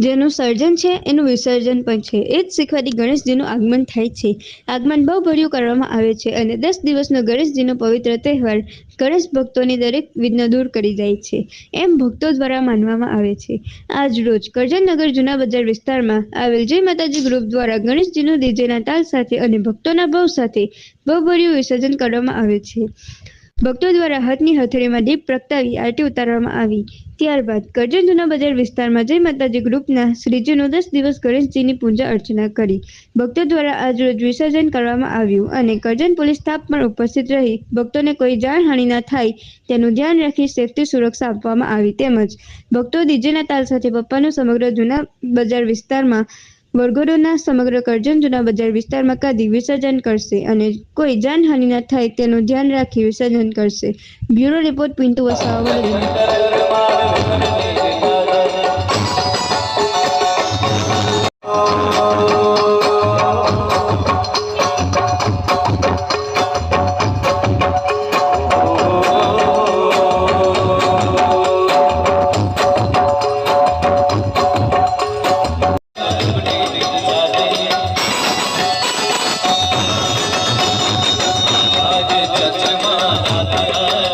જેનું સર્જન છે, એનું વિસર્જન પણ છે. એ જ શીખવાથી ગણેશજીનું આગમન થાય છે. આગમન બહુ ભર્યું કરવામાં આવે છે અને દસ દિવસનો ગણેશજીનો પવિત્ર તહેવાર ગણેશ ભક્તોની દરેક વિઘ્ન દૂર કરી જાય છે. એમ ભક્તો દ્વારા માનવામાં આવે છે. આજ રોજ કરજણનગર જૂના બજાર વિસ્તારમાં આવેલ જય માતાજી ગ્રુપ દ્વારા ગણેશજીનું ડીજેના તાલ સાથે અને ભક્તોના ભાવ સાથે ભવ્યભર્યું વિસર્જન કરવામાં આવે છે. ભક્તો દ્વારા હાથની હથેળીમાં દીપ પ્રગટાવી આરતી ઉતારવામાં આવી. ત્યારબાદ કરજણ જૂના બજાર વિસ્તારમાં જય માતાજી ગ્રુપના શ્રીજીનું દસ દિવસ ગણેશજીની પૂજા અર્ચના કરી. ભક્તો દ્વારા આજરોજ વિસર્જન કરવામાં આવ્યું અને કરજણ પોલીસ સ્ટાફ પણ ઉપસ્થિત રહી. ભક્તોને કોઈ જાનહાનિ ના થાય તેનું ધ્યાન રાખી સેફટી સુરક્ષા આપવામાં આવી તેમજ ભક્તો ડીજેના તાલ સાથે પપ્પાનું સમગ્ર જૂના બજાર વિસ્તારમાં વરઘોડોના સમગ્ર કરજણ જૂના બજાર વિસ્તારમાં કાઢી વિસર્જન કરશે અને કોઈ જાનહાનિ ન થાય તેનું ધ્યાન રાખી વિસર્જન કરશે. Bureau report Pintu Vasava Hare